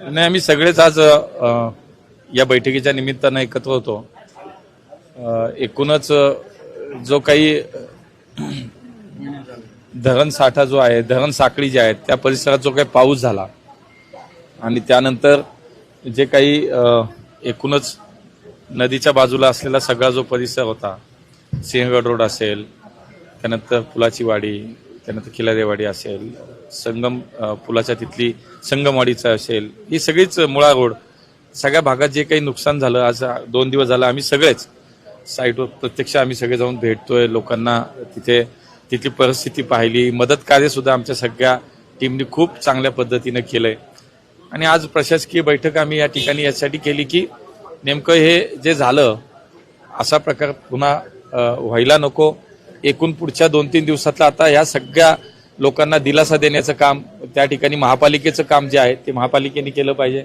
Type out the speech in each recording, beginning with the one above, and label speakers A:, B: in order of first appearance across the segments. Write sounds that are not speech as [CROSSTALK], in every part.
A: नाही आम्ही सगळेच आज या बैठकीच्या निमित्तानं एकत्र होतो. एकूणच जो काही धरण साठा जो आहे धरण साखळी जी आहे त्या परिसरात जो काही पाऊस झाला आणि त्यानंतर जे काही एकूणच नदीच्या बाजूला असलेला सगळा जो परिसर होता सिंहगड रोड असेल त्यानंतर फुलाची वाडी त्यानंतर खिलारेवाडी असेल संगम पुलाच्या तिथली संगमवाडीचं असेल ही सगळीच मुळा रोड सगळ्या भागात जे काही नुकसान झालं आज दोन दिवस झालं आम्ही सगळेच साईटवर प्रत्यक्ष आम्ही सगळे जाऊन भेटतोय लोकांना तिथे तिथली परिस्थिती पाहिली मदत कार्यसुद्धा आमच्या सगळ्या टीमनी खूप चांगल्या पद्धतीनं केलंय. आणि आज प्रशासकीय बैठक आम्ही या ठिकाणी यासाठी केली की नेमकं हे जे झालं असा प्रकार पुन्हा व्हायला नको एकूण पुढच्या दोन तीन दिवसातला आता या सगळ्या लोकांना दिलासा देण्याचं काम त्या ठिकाणी महापालिकेचं काम जे आहे ते महापालिकेने केलं पाहिजे.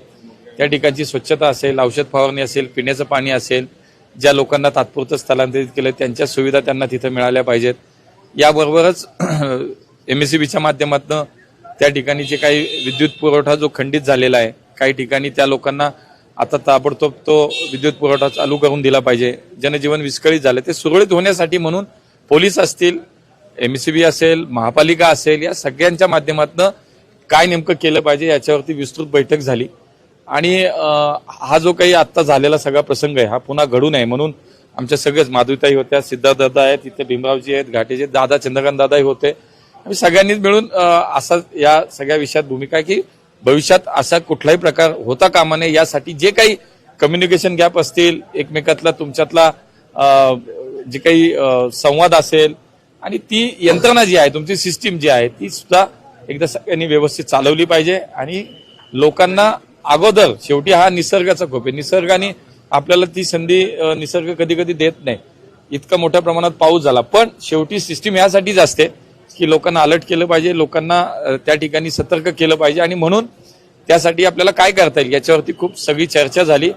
A: त्या ठिकाणची स्वच्छता असेल औषध फवारणी असेल पिण्याचं पाणी असेल ज्या लोकांना तात्पुरतं स्थलांतरित केलं त्यांच्या सुविधा त्यांना तिथं मिळाल्या पाहिजेत. याबरोबरच [CLEARS THROAT] एम एस सी बीच्या माध्यमातून त्या ठिकाणी जे काही विद्युत पुरवठा जो खंडित झालेला आहे काही ठिकाणी त्या लोकांना आता ताबडतोब तो विद्युत पुरवठा चालू करून दिला पाहिजे. जनजीवन विस्कळीत झालं ते सुरळीत होण्यासाठी म्हणून पोलीस असतील एमसीबी असेल महापालिका असेल या सगळ्यांच्या माध्यमातून काय नेमकं केलं पाहिजे याच्यावरती विस्तृत बैठक झाली. आणि हा जो काही आत्ता झालेला सगळा प्रसंग आहे हा पुन्हा घडू नये म्हणून आमच्या सगळेच माधुताई होत्या सिद्धार्थ दादा आहेत तिथे भीमरावजी आहेत घाटेचे दादा चंद्रकांत दादाही होते. आम्ही सगळ्यांनीच मिळून असा या सगळ्या विषयात भूमिका आहे की भविष्यात असा कुठलाही प्रकार होता कामा नये यासाठी जे काही कम्युनिकेशन गॅप असतील एकमेकातला तुमच्यातला जे काही संवाद असेल आणि ती यंत्रणा जी आहे तुमची सिस्टीम जी आहे ती सुद्धा एकदा सगळ्यांनी व्यवस्थित चालवली पाहिजे आणि लोकांना अगोदर शेवटी हा निसर्गाचा खोप आहे. निसर्गाने आपल्याला ती संधी निसर्ग कधी कधी देत नाही. इतका मोठ्या प्रमाणात पाऊस झाला. पण शेवटी सिस्टीम यासाठीच असते की लोकांना अलर्ट केलं पाहिजे लोकांना त्या ठिकाणी सतर्क केलं पाहिजे आणि म्हणून त्यासाठी आपल्याला काय करता येईल याच्यावरती खूप सगळी चर्चा झाली.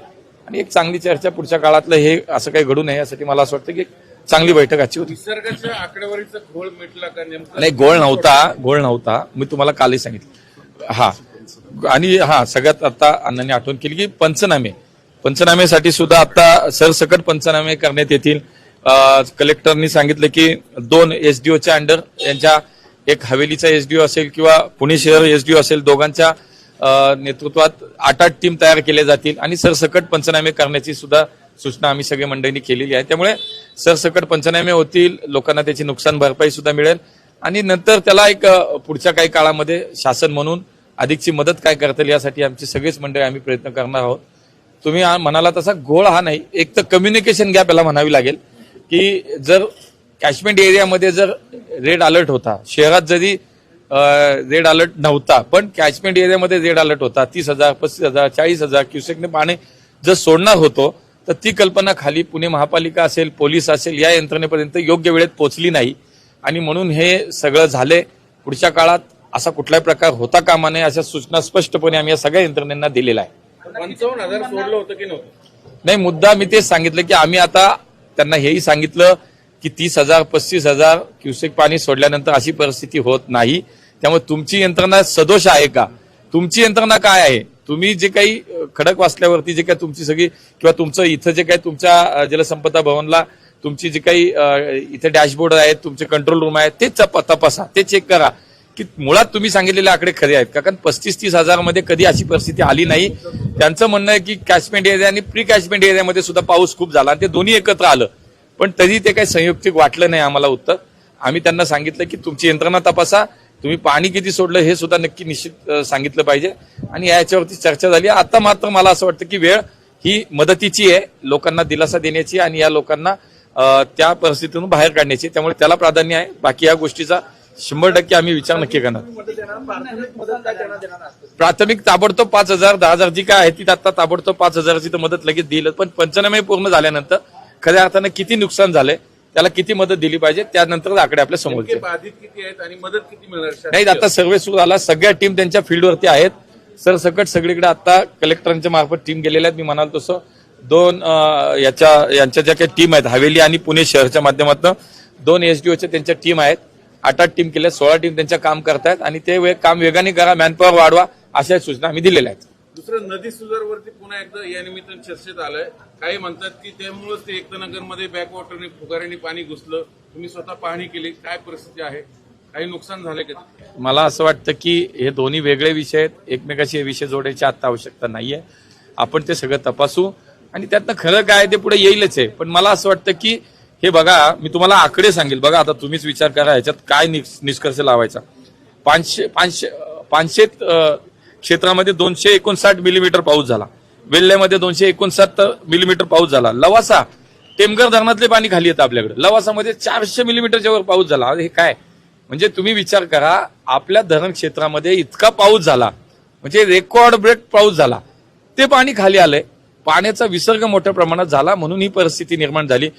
A: आणि एक चांगली चर्चा पुढच्या काळातलं हे असं काही घडू नये यासाठी मला असं वाटतं की एक चांगली बैठक आजची होती.
B: निसर्गाच्या आकडेवारीचा घोळ मिटला का नेमकं?
A: नाही गोळ नव्हता गोळ नव्हता. मी तुम्हाला कालही सांगितलं. हा. आणि हा सगळ्यात आता अण्णांनी आठवण केली की पंचनामे. पंचनामेसाठी सुद्धा आता सरसकट पंचनामे करण्यात येतील. कलेक्टरनी सांगितलं की दोन एसडीओच्या अंडर यांच्या एक हवेलीचा एसडीओ असेल किंवा पुणे शहर एसडीओ असेल दोघांच्या नेतृत्वात आठ आठ टीम तयार केल्या जातील आणि सरसकट पंचनामे करण्याची सुद्धा सूचना आम्ही सगळे मंडळींनी केलेली आहे. त्यामुळे सरसकट पंचनामे होतील लोकांना त्याची नुकसान भरपाई सुद्धा मिळेल आणि नंतर त्याला एक पुढच्या काही काळामध्ये शासन म्हणून अधिकची मदत काय करता येईल यासाठी आमची सगळेच मंडळी आम्ही प्रयत्न करणार आहोत. तुम्ही म्हणाला तसा घोळ हा नाही एक तर कम्युनिकेशन गॅप याला म्हणावी लागेल की जर कॅशमेंट एरियामध्ये जर रेड अलर्ट होता शहरात जरी रेड अलर्ट नव्हता पण कॅचमेंट एरियामध्ये रेड अलर्ट होता. तीस हजार पस्तीस हजार चाळीस हजार क्युसेकने पाणी जर सोडणार होतो तर ती कल्पना खाली पुणे महापालिका असेल पोलीस असेल या यंत्रणेपर्यंत योग्य वेळेत पोहोचली नाही. आणि म्हणून हे सगळं झाले. पुढच्या काळात असा कुठलाही प्रकार होता कामा नये अशा सूचना स्पष्टपणे आम्ही या सगळ्या यंत्रणेंना दिलेल्या आहे
B: पंचावन्न हजार सोडलं होतं की नव्हतं?
A: नाही मुद्दा मी तेच सांगितलं की आम्ही आता त्यांना हेही सांगितलं की तीस हजार पस्तीस हजार क्युसेक पाणी सोडल्यानंतर अशी परिस्थिती होत नाही. त्यामुळे तुमची यंत्रणा सदोष आहे का? तुमची यंत्रणा काय आहे? तुम्ही जे काही खडक वाचल्यावरती जे काही तुमची सगळी किंवा तुमचं इथं जे काही तुमच्या जलसंपदा भवनला तुमची जी काही इथे डॅशबोर्ड आहेत तुमचे कंट्रोल रूम आहेत ते तपासा ते चेक करा. की मुळात तुम्ही सांगितलेले आकडे खरे आहेत का? कारण पस्तीस तीस हजारमध्ये कधी अशी परिस्थिती आली नाही. त्यांचं म्हणणं आहे की कॅचमेंट एरिया आणि प्री कॅचमेंट एरियामध्ये सुद्धा पाऊस खूप झाला आणि ते दोन्ही एकत्र आलं. पण तरी ते काही संयुक्तिक वाटलं नाही आम्हाला उत्तर. आम्ही त्यांना सांगितलं की तुमची यंत्रणा तपासा तुम्ही पाणी किती सोडलं हे सुद्धा नक्की निश्चित सांगितलं पाहिजे. आणि याच्यावरती चर्चा झाली. आता मात्र मला असं वाटतं की वेळ ही मदतीची आहे लोकांना दिलासा देण्याची आणि या लोकांना त्या परिस्थितीतून बाहेर काढण्याची. त्यामुळे त्याला प्राधान्य आहे. बाकी या गोष्टीचा शंभर टक्के आम्ही विचार नक्की करणार. प्राथमिक ताबडतोब पाच हजार दहा हजार जी काय आहे ती आता ताबडतोब पाच हजाराची तर मदत लगेच दिली पण पंचनामे पूर्ण झाल्यानंतर खऱ्या अर्थानं किती नुकसान झालंय त्याला किती मदत दिली पाहिजे त्यानंतर आकडे आपल्यासमोर.
B: बाधित किती आहेत आणि मदत किती मिळणार
A: नाही आता सर्वे सुरू झाला सगळ्या टीम त्यांच्या फील्डवरती आहेत. सरसकट सगळीकडे आता कलेक्टरांच्या मार्फत टीम गेलेल्या आहेत मी म्हणाल तसं. दोन याच्या यांच्या ज्या काही टीम आहेत हवेली आणि पुणे शहरच्या माध्यमातून दोन एसडीओच्या त्यांच्या टीम आहेत. आठ आठ टीम केल्या सोळा टीम त्यांच्या काम करतायत आणि ते काम वेगाने करा मॅनपॉवर वाढवा अशा सूचना आम्ही दिलेल्या आहेत.
B: दुसरं नदी सुधारवरती पुन्हा एकदा या निमित्तानं चर्चेत आलंय. काही म्हणतात की त्यामुळेच ते एकतानगरमध्ये बॅकवॉटरने फुगाऱ्याने पाणी घुसलं. तुम्ही स्वतः पाहणी केली. काय परिस्थिती आहे? काही नुकसान झालंय का
A: मला असं वाटतं की हे दोन्ही वेगळे विषय आहेत. एकमेकाशी हे विषय जोडायची आता आवश्यकता नाहीये. आपण ते सगळं तपासू. आणि त्यातनं खरं काय ते पुढे येईलच आहे. पण मला असं वाटतं की हे बघा मी तुम्हाला आकडे सांगेल. बघा आता तुम्हीच विचार करा ह्याच्यात काय निष्कर्ष लावायचा. पाचशे पाचशे पाचशे क्षेत्रामध्ये दोनशे एकोणसाठ मिलीमीटर पाऊस झाला. वेल्ल्यामध्ये दोनशे एकोणसाठ मिलीमीटर पाऊस झाला. लवासा टेमघर धरणातले पाणी खाली येतं आपल्याकडे. लवासामध्ये चारशे मिलीमीटरच्या वर पाऊस झाला. हे काय? म्हणजे तुम्ही विचार करा आपल्या धरण क्षेत्रामध्ये इतका पाऊस झाला. म्हणजे रेकॉर्ड ब्रेक पाऊस झाला. ते पाणी खाली आलंय. पाण्याचा विसर्ग मोठ्या प्रमाणात झाला म्हणून ही परिस्थिती निर्माण झाली.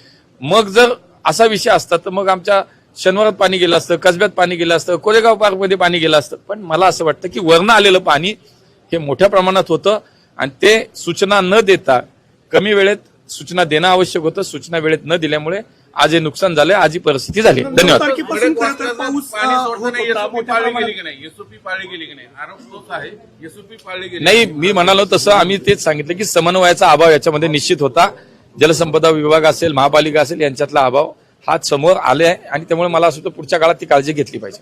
A: मग जर असा विषय असता तर मग आमच्या शनिवारात पाणी गेलं असतं कसब्यात पाणी गेलं असतं कोरेगाव पार्कमध्ये पाणी गेलं असतं. पण मला असं वाटतं की वरनं आलेलं पाणी हे मोठ्या प्रमाणात होतं आणि ते सूचना न देता कमी वेळेत सूचना देणं आवश्यक होतं. सूचना वेळेत न दिल्यामुळे आज हे नुकसान झालंय आज ही परिस्थिती झाली. धन्यवाद.
C: तारखेपासून खरं तर पाऊस
B: पाणी
C: अं,
B: सोडताना
C: होत होता.
B: एसओपी
C: मोठ्या
B: पाळली
C: प्रमाणात.
B: गेली की नाही? एसओपी पाळली गेली की नाही? आरोप तोच आहे. एसओपी पाळली गेली.
A: नाही मी म्हणालो तसं आम्ही तेच सांगितलं की समन्वयाचा अभाव याच्यामध्ये निश्चित होता. जलसंपदा विभाग असेल महापालिका असेल यांच्यातला अभाव हा समोर आले आहे आणि त्यामुळे मला असं पुढच्या काळात ती काळजी घेतली पाहिजे.